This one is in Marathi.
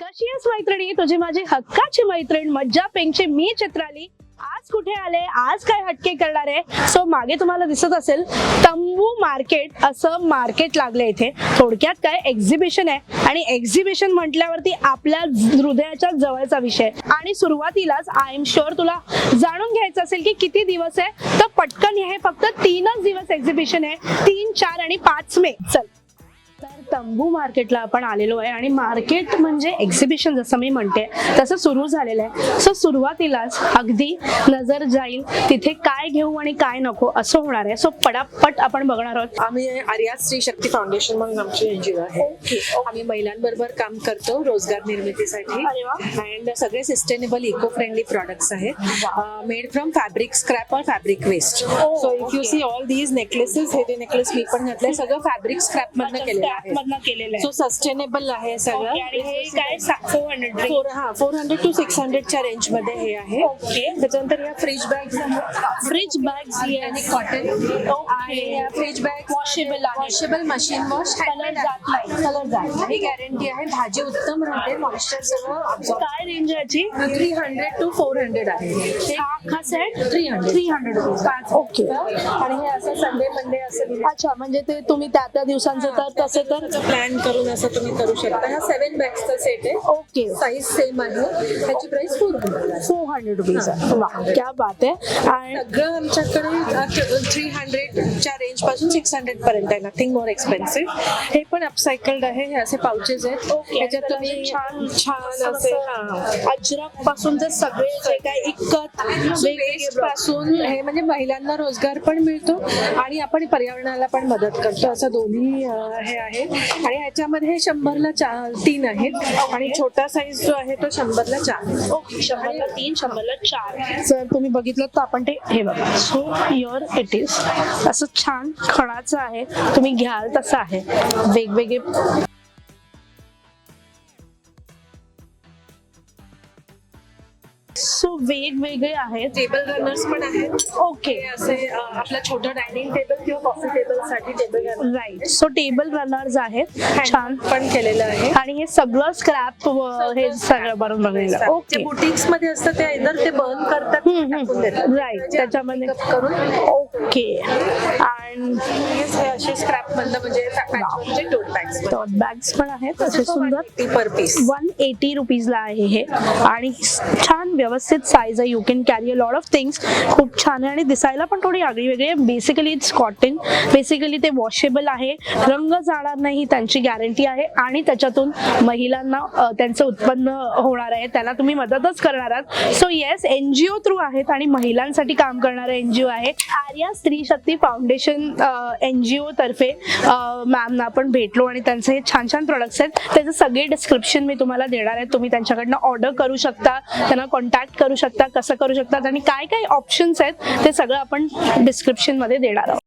कशी आहेस मैत्रिणी? तुझी माझी हक्काची मैत्रीण मज्जा पेंगची मी चित्राली. आज कुठे आले? आज काय हटके करणार आहे? सो मागे तुम्हाला दिसत असेल तंबू मार्केट असं मार्केट लागलं इथे. थोडक्यात काय? एक्झिबिशन आहे. आणि एक्झिबिशन म्हटल्यावरती आपल्या हृदयाच्या जवळचा विषय. आणि सुरुवातीलाच आय एम शुअर तुला जाणून घ्यायचं असेल की किती दिवस आहे? तर पटकन हे फक्त तीनच दिवस एक्झिबिशन आहे. तीन चार आणि पाच मे. चल. तर तंबू मार्केटला आपण आलेलो आहे आणि मार्केट म्हणजे एक्झिबिशन जसं मी म्हणते तसं सुरू झालेलं आहे. सो सुरुवातीलाच अगदी नजर जाईल तिथे काय घेऊ आणि काय नको असं होणार आहे. सो पटापट आपण बघणार आहोत. आम्ही आर्या स्त्री शक्ती फाउंडेशन म्हणून आमची एनजीओ आहे. आम्ही महिलांबरोबर काम करतो रोजगार निर्मितीसाठी. अँड सगळे सस्टेनेबल इको फ्रेंडली प्रॉडक्ट्स आहेत मेड फ्रॉम फॅब्रिक स्क्रॅप और fabric waste so if you. See all these necklaces हे ते नेकलेस मी पण घातले सगळं फॅब्रिक स्क्रॅप मधनं केलेलं आहे. मधनं केलेलं सो आहे सस्टेनेबल आहे Okay, आणि हे काय सगळं फोर हंड्रेड फोर हा फोर हंड्रेड टू सिक्स हंड्रेडच्या रेंजमध्ये हे आहे. ओके त्याच्यानंतर या फ्रीज बॅग्स फ्रीज बॅग्स आणि कॉटन आणि फ्रीज बॅग आहे. वॉशेबल मशीन वॉश कलर जात नाही. कलर जात नाही. ही गॅरंटी आहे भाजी उत्तम राहते. मॉइश्चर सर्व काय रेंज याची? Three hundred to four hundred आहे. हा अख्खा set 300. Three hundred rupees okay आणि हे असं संडे मंडे असं दिलं. अच्छा म्हणजे ते तुम्ही त्या त्या दिवसांचे तर तसे तर प्लॅन करून असं तुम्ही करू शकता. हा सेव्हन बॅग्सचा सेट आहे. ओके साईज सेम आहे. त्याची price four hundred four hundred rupees आहे. क्या बात आहे. आणि सगळं आमच्याकडे थ्री हंड्रेडच्या रेंजपासून सिक्स हंड्रेड पर्यंत आहे. नथिंग मोर एक्सपेन्सिव्ह हे पण अपसायकल्ड आहे. हे असे पाउचेस आहेत. त्याच्यात तुम्ही छान छान असे हा. अजरकपासून ते सगळे जे काय इकत पासून हे म्हणजे महिलांना रोजगार पण मिळतो आणि आपण पर्यावरणाला पण मदत करतो. असं दोन्ही हे आहे. आणि ह्याच्यामध्ये शंभरला चार तीन आहेत. आणि छोटा साईज जो आहे तो शंभरला चार. ओके शंभरला तीन शंभरला चार. जर तुम्ही बघितलं तर आपण ते हे बघा. सो युअर इट इज असं छान खणाचं आहे. तुम्ही घ्याल तसं आहे. वेगवेगळे सो वेगवेगळे आहेत. टेबल रनर्स पण आहेत. ओके असे आपलं छोटं डायनिंग टेबल किंवा coffee टेबलसाठी table right so table runners आहेत. छान. पण केलेलं आहे. आणि हे सगळं स्क्रॅप हे सगळं बनवून बनवलेलं ओके बुटिक्समध्ये असतं ते इधर ते बर्न करतात राईट त्याच्यामध्ये Makeup करून. ओके आणि हे असे स्क्रॅप मधलं म्हणजे म्हणजे टोट बॅग्स टॉट बॅग्स पण आहेत. असे सुंदर. पर पीस वन एटी रुपीजला आहे हे. आणि छान व्यवस्थित साईज आहे. You can carry a lot of things खूप छान आहे. आणि दिसायला पण थोडी आगळी वेगळी आहे. बेसिकली इट्स कॉटन बेसिकली ते वॉशेबल आहे. रंग जाणार नाही त्यांची गॅरंटी आहे. आणि त्याच्यातून महिलांना त्यांचं उत्पन्न होणार आहे. त्यांना तुम्ही मदतच करणार आहात. So yes N G O through आहेत आणि महिलांसाठी काम करणारं एन जी ओ आहे. आर्या स्त्री शक्ती फाउंडेशन एन जी ओ तर्फे मॅमना आपण भेटलो आणि त्यांचे हे छान छान प्रोडक्ट्स आहेत. त्याचे सगळे डिस्क्रिप्शन मी तुम्हाला देणार आहे. तुम्ही त्यांच्याकडनं ऑर्डर करू शकता. त्यांना कॉन्टॅक्ट करू शकता कसं करू शकतात आणि काय काय ऑप्शन्स आहेत ते सगळं आपण डिस्क्रिप्शनमध्ये देणार आहोत.